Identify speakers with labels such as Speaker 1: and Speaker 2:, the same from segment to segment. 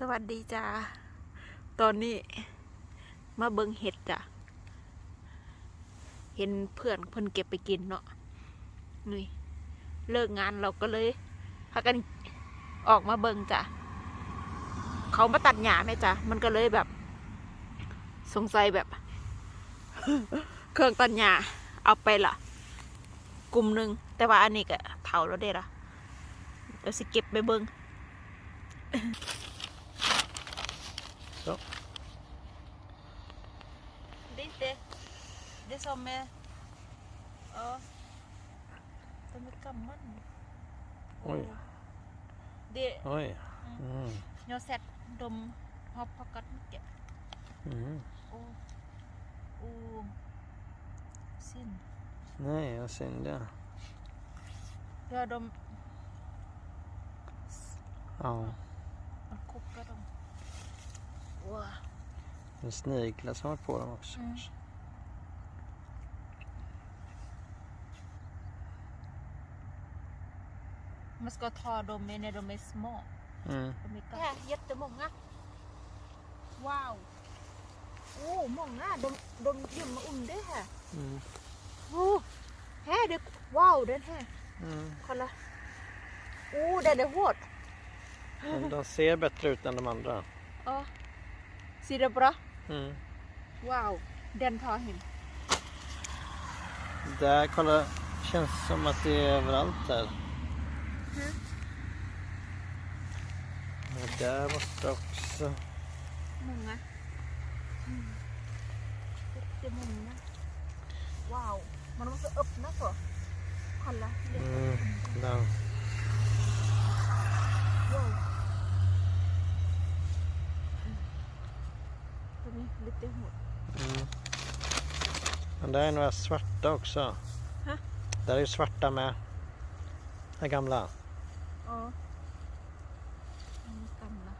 Speaker 1: สวัสดีจ้า ตอนนี้มาเบิงเห็ดจ้ะ เห็นเพื่อนเพิ่นเก็บไปกินเนาะ นี่ เลิกงานเราก็เลยพากันออกมาเบิงจ้ะ เขามาตัดหญ้าไหมจ้ะ มันก็เลยแบบ สงสัยแบบ เครื่องตัดหญ้าเอาไปละกลุ่มหนึ่งแต่ว่าอันนี้ก็เถาแล้วเด้ละเดี๋ยวสิเก็บไปเบิง
Speaker 2: Så.
Speaker 1: Lite. Det är som... eh, Ja. De är gamla nu.
Speaker 2: Oj.
Speaker 1: Och Det,
Speaker 2: Oj. Mm.
Speaker 1: jag har sett de har plockat mycket.
Speaker 2: Mm.
Speaker 1: Och, och synd.
Speaker 2: Nej, vad synd ja.
Speaker 1: Ja, de
Speaker 2: Ja,
Speaker 1: man kokar dem. Wow.
Speaker 2: en sniglar som har på dem också.
Speaker 1: Mm. Man ska ta dem när de är små.
Speaker 2: Mm.
Speaker 1: De är gamla. Här, jättemånga. Wow. Åh, oh, många. De, de gömmer under här.
Speaker 2: Mm.
Speaker 1: Oh, här det, wow, den här.
Speaker 2: Mm.
Speaker 1: Kolla. Oh, den är hård.
Speaker 2: Men de ser bättre ut än de andra.
Speaker 1: Ja. Ser det bra?
Speaker 2: Mm.
Speaker 1: Wow, den tar hem.
Speaker 2: Där, kolla. Känns som att det är överallt där.
Speaker 1: Mm.
Speaker 2: Och där borta också.
Speaker 1: Många. Mm. Jättemånga. Wow, man måste öppna så. Kolla.
Speaker 2: Mm.
Speaker 1: Wow. De är lite hård.
Speaker 2: Mm. Men där är några svarta också.
Speaker 1: Hä?
Speaker 2: Där är ju svarta med. Det gamla.
Speaker 1: Ja. De är gamla.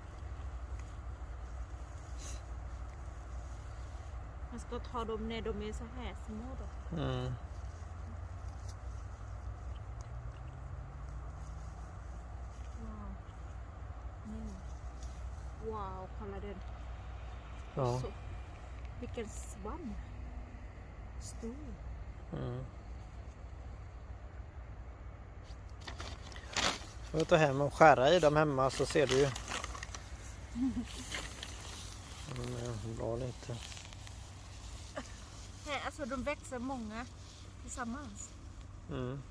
Speaker 1: Man ska ta dem när de är så här små då.
Speaker 2: Mm.
Speaker 1: Wow. Mm. Wow, kolla den.
Speaker 2: Ja.
Speaker 1: Så, vilken svamp. Stor.
Speaker 2: Mm. Får ta hem och skära i dem hemma så ser du ju. De är bra.
Speaker 1: Här, alltså de växer många tillsammans.
Speaker 2: Mm.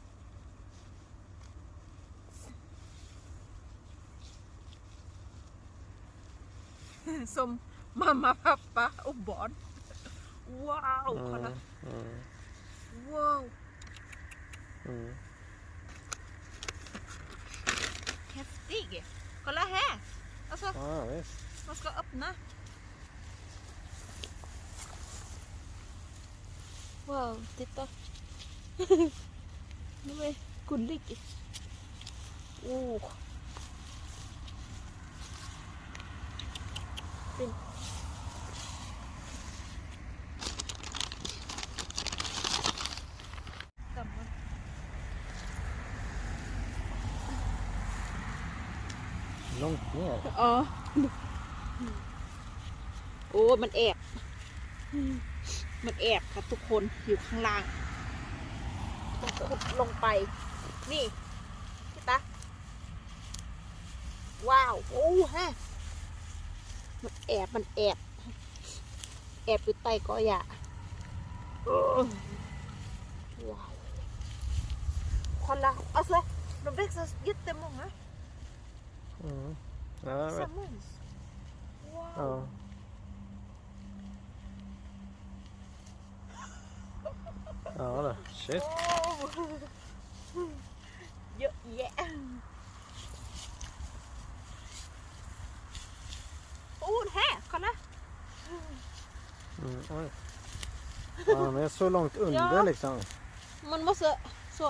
Speaker 1: Som mamma, pappa och barn. Wow, kolla.
Speaker 2: Mm. Mm.
Speaker 1: Wow,
Speaker 2: Mm.
Speaker 1: häftig. Kolla här. Alltså,
Speaker 2: Ja, visst.
Speaker 1: man ska öppna. Wow, titta. De är gulliga. Oh. Fin. อ๋อ โอ้ มันแอบ มันแอบครับทุกคนอยู่ข้างล่างต้องขุดลงไป นี่พี่ตาว้าว โอ้ฮะ มันแอบ มันแอบ แอบอยู่ใต้กอหญ้าเออว้าว Kolla, alltså de växer jättemånga
Speaker 2: Mm. Ja, jag vet.
Speaker 1: tillsammans. Wow.
Speaker 2: Ja. Ja då, shit.
Speaker 1: Oh. เยอะแยะโอ้แฮ่ kolla
Speaker 2: Mm. Oj. Ja, de är så långt under
Speaker 1: Ja.
Speaker 2: liksom.
Speaker 1: มันมาเสอะส่ว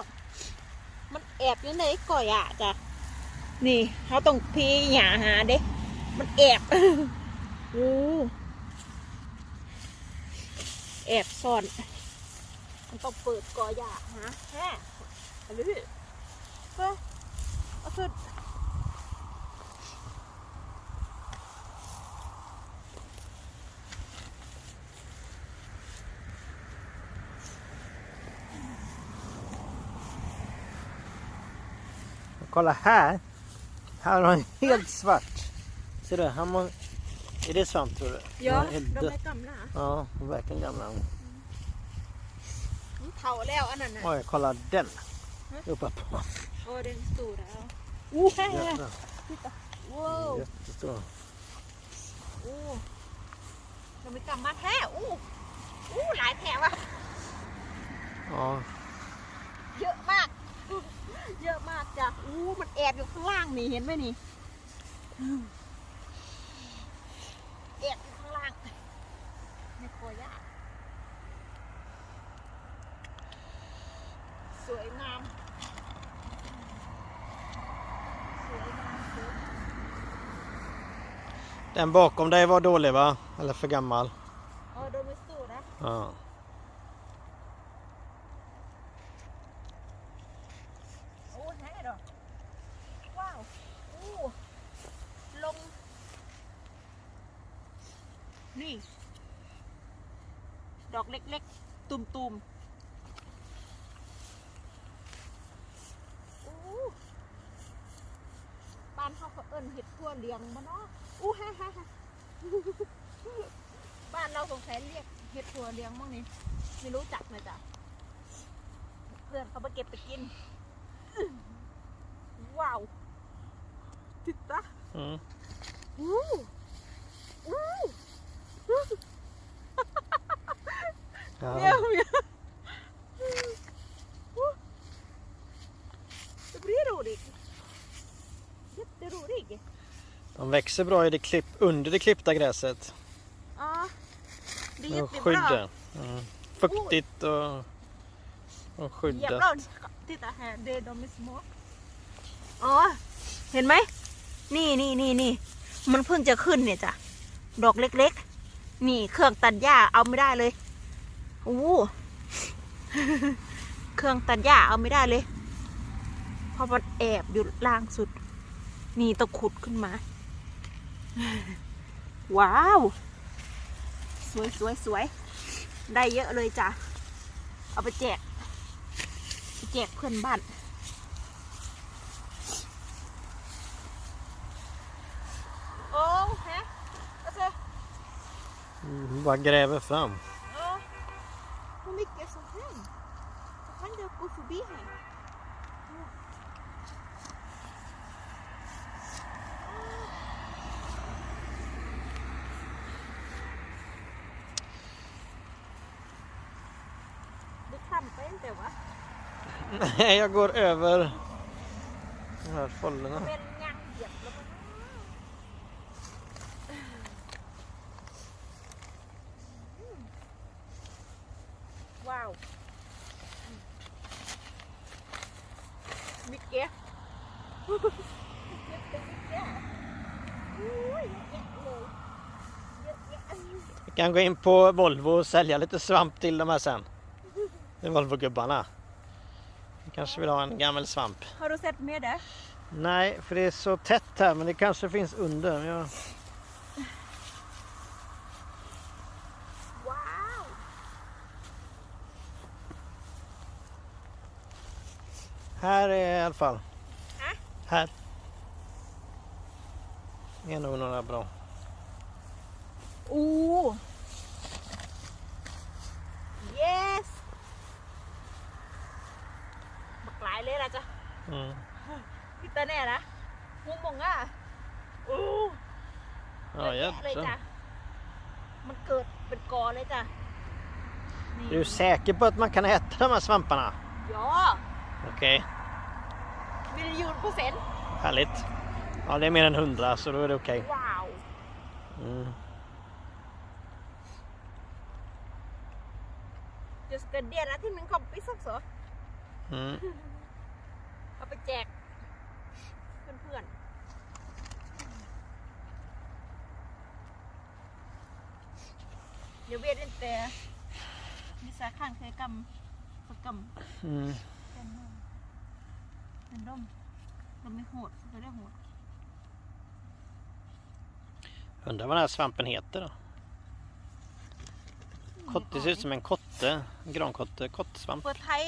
Speaker 1: นี่เขาต้องพีหยาหาเด็กมันแอบโอ้แอบซ่อน มันต้องเปิดกอหยาฮะแฮะอะไรเฮ้ยเอาสุด
Speaker 2: ก็ละฮะ Här har han helt svart. Ser du? Han må... Är det svamp tror du?
Speaker 1: Ja,
Speaker 2: Han är helt
Speaker 1: de
Speaker 2: dött.
Speaker 1: är gamla.
Speaker 2: Ja, verkligen gamla.
Speaker 1: มันเผาแล้วอันนั้นน่ะ
Speaker 2: Oj, kolla den.
Speaker 1: Mm.
Speaker 2: Uppe på.
Speaker 1: โอ้เดนสตูแล้วอู้แฮ่
Speaker 2: Jävlar.
Speaker 1: ว้าว
Speaker 2: Jättestor.
Speaker 1: อู้เราไม่กลับมาแท้อู้อู้หลายแถวอะ
Speaker 2: Ja.
Speaker 1: เยอะมาก เยอะมากจ้ะอู้มันแอบอยู่ข้างล่าง นี่เห็นไหมนี่แอบอยู่ข้างล่างไม่กลัวยากสวยงามสวยงามสวย
Speaker 2: Den bakom dig var dålig va? Eller för gammal?
Speaker 1: เออโดนไม่สู้นะ
Speaker 2: Ja.
Speaker 1: โอ้แฮ่ดอกว้าวอู้ลง นี่ ดอกเล็กๆ ตุ่มๆอู้บ้านเขาเขาเอิ้นเห็ดทั่วเลียงมาเนาะอู้ฮ่าฮ่าฮ่าบ้านเราสงสัยเรียกเห็ดทั่วเลียงมั้งนี่ไม่รู้จักนะจ๊ะเพื่อนเขามาเก็บไปกิน ว้าวติดตา
Speaker 2: Mm.
Speaker 1: อู้อู้
Speaker 2: Ja.
Speaker 1: เมียวเมียวอู้ det blir roligt jätteroligt
Speaker 2: De växer bra i det klipp, under det klippta gräset.
Speaker 1: ja det är
Speaker 2: Och
Speaker 1: jättebra
Speaker 2: skydden. Mm. Fuktigt och, och skyddat.
Speaker 1: Jävlar, titta här, det är de är små. อ๋อเห็นไหม นี่นี่นี่นี่ มันเพิ่งจะขึ้นเนี่ยจ้ะ ดอกเล็กๆ นี่เครื่องตัดหญ้าเอาไม่ได้เลยโอ้เครื่องตัดหญ้าเอาไม่ได้เลย เพราะมันแอบอยู่ล่างสุด นี่ต้องขุดขึ้นมา ว้าว สวยสวยสวย ได้เยอะเลยจ้ะ เอาไปแจกไปแจกเพื่อนบ้าน โอ้ฮะ alltså, ก็จะ
Speaker 2: Mm, bara gräver fram.
Speaker 1: ja, hur mycket som helst. Jag kan inte gå förbi här. Du trampar inte va?
Speaker 2: Nej, jag går över de här fållorna.
Speaker 1: เป็นงังเหยียบแล้วมันอืมว้าวมิกเก้เก็บเป็นมิกเก้อุ้ยเยอะแยะเลยเยอะแยะ
Speaker 2: Vi kan gå in på Volvo och sälja lite svamp till de här sen. Det är Volvo-gubbarna. Kanske vill ha en gammal svamp.
Speaker 1: Har du sett mer där?
Speaker 2: Nej, för det är så tätt här men det kanske finns under. Jag...
Speaker 1: Wow!
Speaker 2: Här är i alla fall.
Speaker 1: Här?
Speaker 2: Här. är nog några bra.
Speaker 1: อู้ yes หลายเลยล่ะจ้ะ
Speaker 2: Mm.
Speaker 1: พี่เตอร์แน่นะงงมงอ่ะอู้
Speaker 2: Ja,
Speaker 1: เยอะแยะเลยจ้ะ
Speaker 2: jättebra.
Speaker 1: มันเกิดเป็นกอเลยจ้ะนี่
Speaker 2: Är du säker på att man kan äta de här svamparna?
Speaker 1: ยอ
Speaker 2: Okej,
Speaker 1: มิลยูนเปอร์เซ็นต์
Speaker 2: härligt. Ja, det är mer än 100 så då är det okej.
Speaker 1: ว้าว
Speaker 2: Mm.
Speaker 1: Jag ska dela till min kompis också
Speaker 2: Mm.
Speaker 1: เอาไปแจก เพื่อนๆ Jag vet inte Vissa kanske kan få gam
Speaker 2: Mm.
Speaker 1: Men de De är hårda, så det är hårt
Speaker 2: Undrar vad den här svampen heter då? Kott, det ser ut som en kotte. En grankotte. Kottsvamp.
Speaker 1: เปิดไทย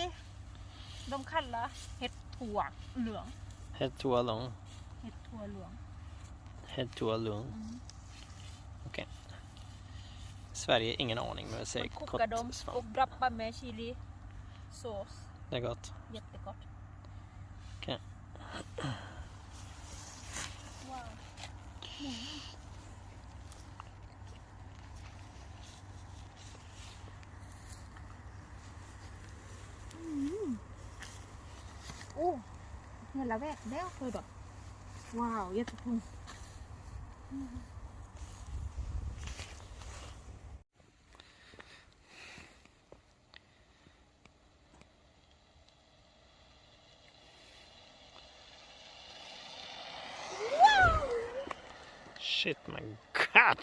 Speaker 1: de kallar เห็ด ถั่วเหลืองอ
Speaker 2: Het toalong.
Speaker 1: เห็ดถั่วเหลือง
Speaker 2: Het toalong. Okej. Sverige, ingen aning men jag säger
Speaker 1: คุกกระดม
Speaker 2: kott
Speaker 1: กุก
Speaker 2: svamp.
Speaker 1: ดับปะแมชิลีโซส
Speaker 2: Det är gott.
Speaker 1: เย็ดแต่กด
Speaker 2: Okej.
Speaker 1: ว้า อ้เงินละแวกแล้วเคยแบบว้าวเยอะทุกคน
Speaker 2: Shit my god!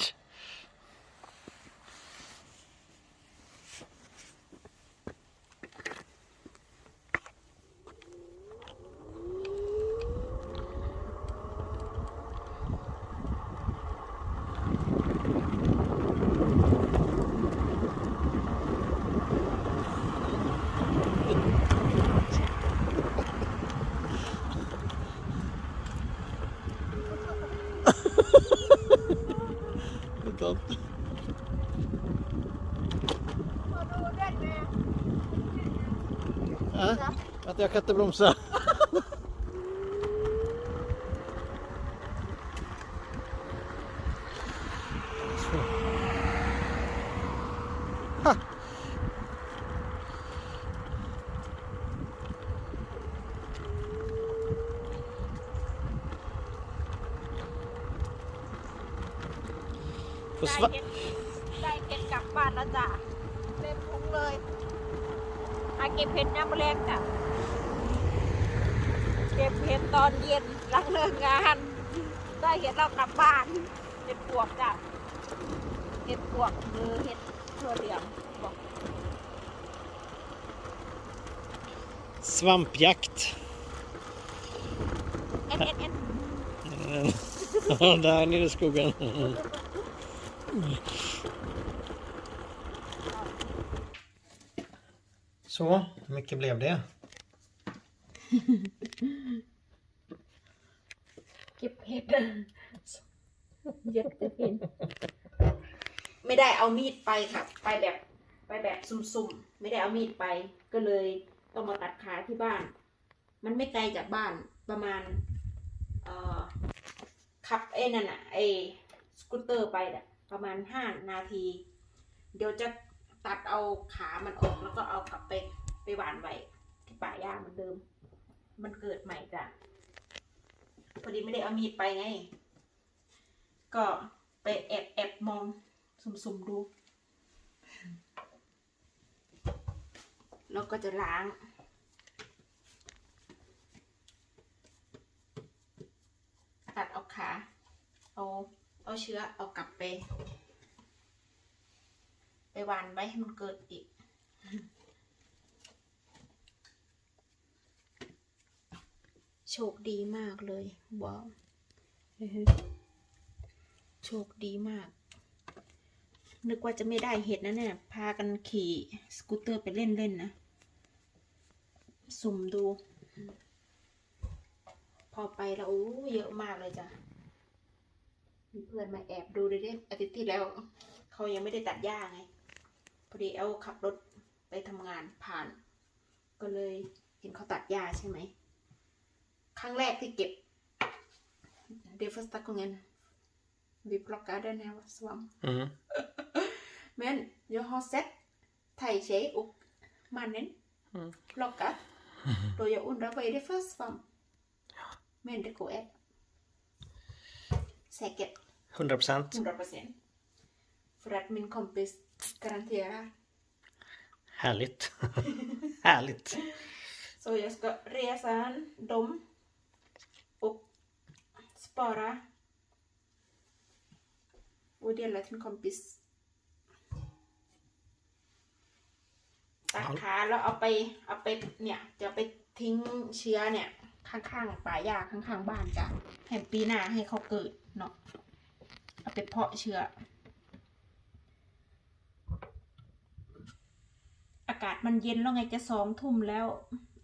Speaker 2: Att jag kan inte bromsa.
Speaker 1: ได้เห็ดได้เห็ดกลับบ้านแล้วจ้ะเต็มพุงเลยอาเก็บเห็ดยามมื้อแรงจ้ะ เก็บเห็ดตอนเย็นหลังเลิกงานได้เห็ดเรากลับบ้านเห็ดปวกจ้ะเห็ดปวกหรือเห็ดถั่วเหลืองบอก
Speaker 2: Svampjakt.
Speaker 1: เอ็นเอ็นเอ็น
Speaker 2: Ja, där nere i skogen. Så, hur mycket blev det?
Speaker 1: เก็บเห็ดเย็ดจะกินไม่ได้เอามีดไปค่ะ ไปแบบไปแบบซุ่มๆ ไม่ได้เอามีดไปก็เลยต้องมาตัดขาที่บ้าน มันไม่ไกลจากบ้านประมาณ เอ่อขับไอ้นั่นอะไอ้สกูตเตอร์ไปน่ะประมาณห้านาที เดี๋ยวจะตัดเอาขามันออกแล้วก็เอากลับไปไปหวานไว้ที่ป่าหญ้าเหมือนเดิม มันเกิดใหม่จ้ะ พอดีไม่ได้เอามีดไปไง ก็ไปแอบแอบมอง สุ่มๆดู แล้วก็จะล้างตัดเอาขา เอาเอาเชื้อเอากลับไป ไปวานไว้ให้มันเกิดอีก โชคดีมากเลยว้าวโชคดีมาก นึกว่าจะไม่ได้เห็ดนะเนี่ย พากันขี่สกูตเตอร์ไปเล่นเล่นนะ สุ่มดู พอไปแล้วโอ้เยอะมากเลยจ้ะมีเพื่อนมาแอบดูเลยด้อาทิตย์ที่แล้ว เขายังไม่ได้ตัดหญ้าไง พอดีเอาขับรถไปทำงานผ่าน ก็เลยเห็นเขาตัดหญ้าใช่ไหม ครั้งแรกที่เก็บ det är första gången vi plockar den här svamp.
Speaker 2: Mm.
Speaker 1: Men jag har sett thai-tjej och mannen
Speaker 2: Mm.
Speaker 1: plocka. Då jag undrar vad är det för svamp? Men det går äta. Säkert
Speaker 2: 100 procent.
Speaker 1: 100 procent. För att min kompis garanterar.
Speaker 2: Härligt. Härligt.
Speaker 1: Så jag ska resa dem och spara och dela till en kompis ตัดขาแล้วเอาไปเอาไปเนี่ยจะไปทิ้งเชื้อเนี่ย ข้างๆป่าหญ้าข้างๆบ้านจ้ะให้ปีหน้าให้เขาเกิดเนาะเอาไปเพาะเชื้อ อากาศมันเย็นแล้วไงจะสองทุ่มแล้ว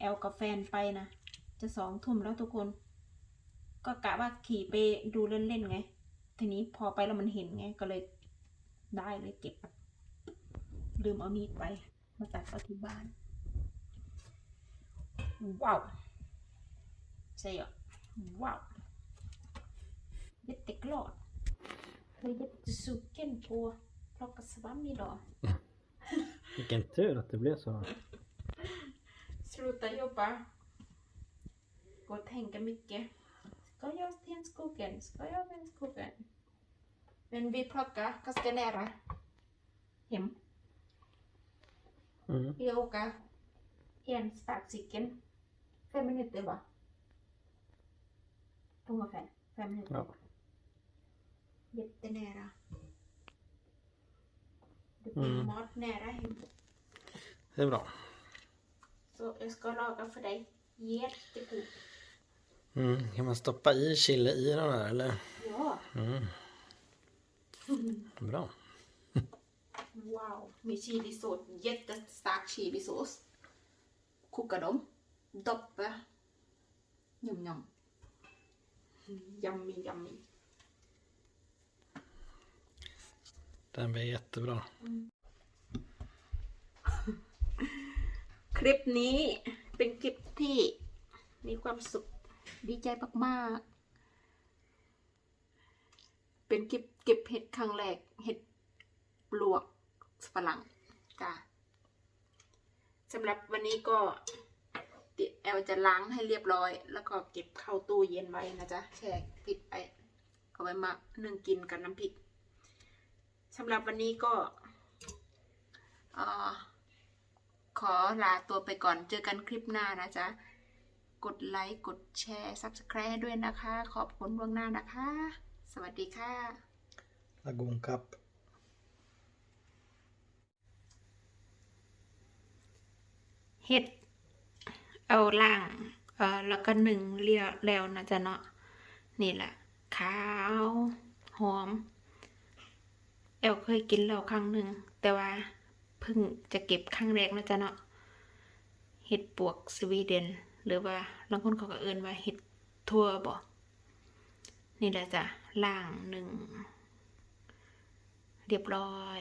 Speaker 1: แอลกับแฟนไปนะ จะสองทุ่มแล้วทุกคน ก็กะว่าขี่ไปดูเล่นๆไง ทีนี้พอไปแล้วมันเห็นไง ก็เลยได้เลยเก็บ ลืมเอามีดไป มาตัดเอาที่บ้าน ว้าวใช่อะว้าว jätteglad jag är jättesugen på plocka svamp idag
Speaker 2: Vilken tur att det blev så.
Speaker 1: Sluta jobba. Gå och tänka mycket. Ska jag till skogen? Ska jag till skogen? Men vi plockar ganska nära hem.
Speaker 2: Mm.
Speaker 1: Vi åker en sparkcykel. Fem minuter va? Ungefär fem minuter.
Speaker 2: Ja.
Speaker 1: Jättenära. Det blir
Speaker 2: Mm.
Speaker 1: mat nära hem.
Speaker 2: Det är bra.
Speaker 1: Så jag ska laga för dig. Jättegod.
Speaker 2: Mm. Kan man stoppa i chili i den här eller?
Speaker 1: Ja.
Speaker 2: Mm. Bra.
Speaker 1: Wow. Med chilisås. Jättestark chilisås. Koka dem. Doppa. Njom njom. Yummy yummy.
Speaker 2: Den blir jättebra.
Speaker 1: คลิปนี้เป็นคลิปที่มีความสุข ดีใจมากๆ เป็นคลิปเก็บเห็ดครั้งแรก เห็ดปลวกฝรั่งจ้ะสำหรับวันนี้ก็แอลจะล้างให้เรียบร้อย แล้วก็เก็บเข้าตู้เย็นไว้นะจ๊ะแช่ปิดไปเอาไว้มานึ่งกินกับน้ำพริกสำหรับวันนี้ก็อขอลาตัวไปก่อนเจอกันคลิปหน้านะจ๊ะ กดไลค์ กดแชร์ Subscribe ให้ด้วยนะคะ ขอบคุณล่วงหน้านะคะ สวัสดีค่ะ
Speaker 2: Lagonkapp.
Speaker 1: เห็ด เอาล่างเอ่อแล้วก็หนึ่งเรียวแล้วนะจ๊ะเนาะนี่แหละขาวหอมแอลเคยกินแล้วครั้งหนึ่งแต่ว่าเพิ่งจะเก็บครั้งแรกนะจ๊ะเนาะเห็ดปวกสวีเดน หรือว่าบางคนเขาก็เอิ้นว่าเห็ดทั่วบ่นี่แหละจ้ะล่างหนึ่ง เรียบร้อย